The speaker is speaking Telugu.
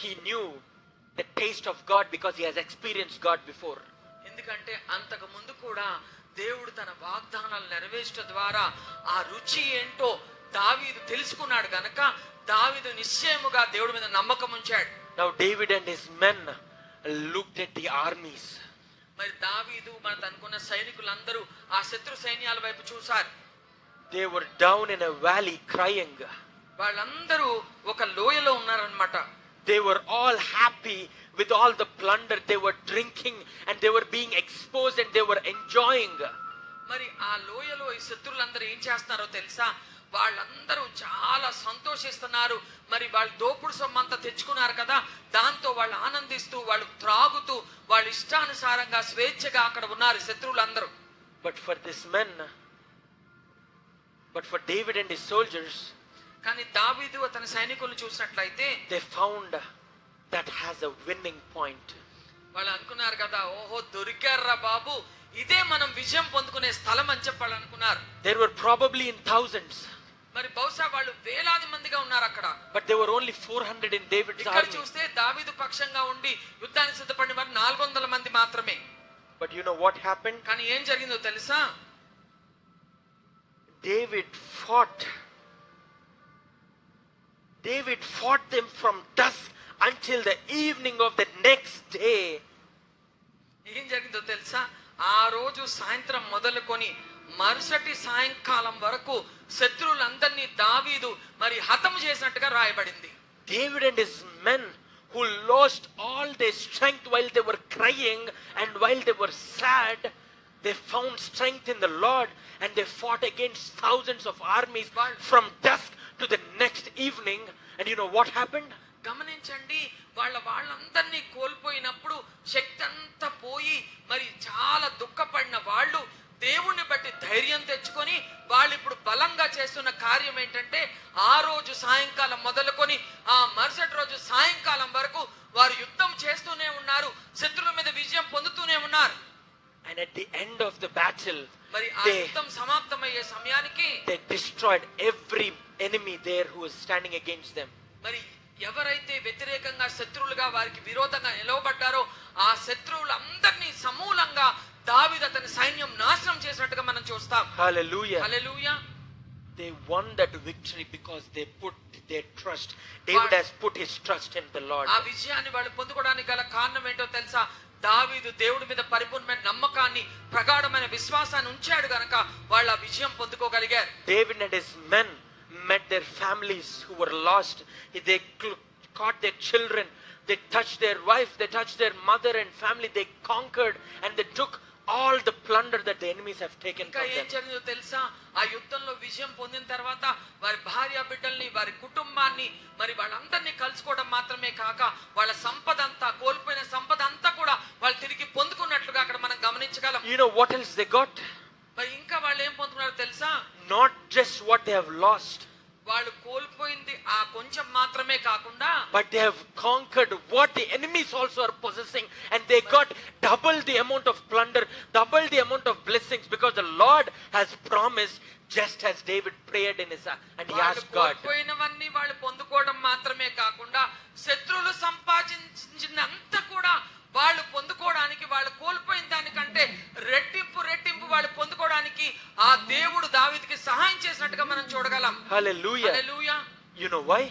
he knew the taste of God because he has experienced God before. ఎందుకంటే అంతకు ముందు కూడా దేవుడు తన వాగ్దానాలు నెరవేర్చడం ద్వారా ఆ రుచి ఏంటో దావీదు తెలుసుకున్నాడు గనక దావీదు నిశ్చయముగా దేవుడి మీద నమ్మకం ఉంచాడు Now David and his men looked at the armies. మరి దావీదు మనకు అనుకున్న సైనికులందరూ ఆ శత్రు సైన్యాల వైపు చూశారు They were down in a valley crying. వాళ్ళందరూ ఒక లోయలో ఉన్నారనమాట They were all happy with all the plunder. They were drinking and they were being exposed and they were enjoying. మరి ఆ లోయలో ఈ శత్రువులందరూ ఏం చేస్తున్నారో తెలుసా వాళ్ళందరూ చాలా సంతోషిస్తున్నారు మరి వాళ్ళు దోపుడు సొమ్మంతా తెచ్చుకున్నారు కదా దాంతో వాళ్ళు ఆనందిస్తూ వాళ్ళు త్రాగుతూ వాళ్ళ ఇష్టానుసారంగా స్వేచ్ఛగా అక్కడ ఉన్నారు శత్రువులందరూ But for this men, but for David and his soldiers, కానీ దావీదు అతని సైనికులను చూసినట్లయితే they found that has a winning point. వాళ్ళు అనుకున్నారు కదా ఓహో దొరికారా బాబు ఇదే మనం విజయం పొందుకునే స్థలం అని చెప్పి వాళ్ళు అనుకున్నారు There were probably in thousands, మరి బహుశా వాళ్ళు వేలాది మందిగా ఉన్నారు అక్కడ but there were only 400 in David's ఇక్కడ army. చూస్తే దావీదు పక్షంగా ఉండి యుద్ధానికి సిద్ధపడిన వారు నాలుగు వందల మంది మాత్రమే But you know what happened? కానీ ఏం జరిగిందో తెలుసా David fought. David fought them from dusk until the evening of the next day. ఏం జరిగిందో తెలుసా ఆ రోజు సాయంత్రం మొదలుకొని మరుసటి సాయంకాలం వరకు శత్రువులందరినీ దావీదు మరి హతము చేసినట్టుగా రాయబడింది David and his men who lost all their strength while they were crying and while they were sad, they found strength in the Lord and they fought against thousands of armies from dusk to the next evening and you know what happened గమనించండి వాళ్ళ వాళ్ళందరినీ కోల్పోయినప్పుడు శక్తి అంతా పోయి మరి చాలా దుఃఖపడిన వాళ్ళు దేవుణ్ణి బట్టి ధైర్యం తెచ్చుకొని వాళ్ళు ఇప్పుడు బలంగా చేస్తున్న కార్యం ఏంటంటే ఆ రోజు సాయంకాలం మొదలుకొని ఆ మరుసటి రోజు సాయంకాలం వరకు వారు యుద్ధం చేస్తూనే ఉన్నారు శత్రువుల మీద విజయం పొందుతూనే ఉన్నారు And end of the battle మరి ఆ సమాప్తమయ్యే సమయానికి they destroyed every enemy there who is standing against them మరి ఎవరైతే వ్యతిరేకంగా శత్రువులుగా వారికి విరోధంగా నిలవబడ్డారో ఆ శత్రువులందరినీ సమూలంగా దావిద తన సైన్యం నాశనం చేసినట్టుగా మనం చూస్తాం. Hallelujah hallelujah they won that victory because they put their trust David has put his trust in the Lord ఆ విజయాన్ని వాళ్ళు పొందుకోవడానికి గల కారణం ఏంటో తెలుసా? దావీదు దేవుడి మీద పరిపూర్ణమైన నమ్మకాన్ని ప్రగాఢమైన విశ్వాసాన్ని ఉంచాడు గనక వాళ్ళ విజయం పొందుకోగలిగారు. David and his men met their families who were lost they caught their children they touch their wife they touch their mother and family they conquered and they took all the plunder that the enemies have taken ఇంకా ఏం. జరిగిందో తెలుసా ఆ యుద్ధంలో విజయం పొందిన తర్వాత వారి భార్య బిడ్డల్ని వారి కుటుంబాన్ని మరి వాళ్ళందరినీ కలుసుకోవడం మాత్రమే కాక వాళ్ళ సంపద అంతా కోల్పోయిన సంపద అంతా కూడా వాళ్ళు తిరిగి పొందుకున్నట్లుగా అక్కడ మనం గమనించగలం You know what else they got? మరి ఇంకా వాళ్ళు ఏం పొందుకున్నారో తెలుసా Not just what they have lost, వాళ్ళు కోల్పోయింది ఆ కొంచెం మాత్రమే కాకుండా but they have conquered what the enemies also are possessing and they got double the amount of plunder double the amount of blessings because the Lord has promise just has David prayed in his and he has got పోయినవన్నీ వాళ్ళు పొందుకోవడం మాత్రమే కాకుండా శత్రులు సంప పొందుకోవడానికి ఆ దేవుడు దావీదుకి సహాయం చేసినట్టుగా మనం చూడగలం. Hallelujah. Hallelujah you know why?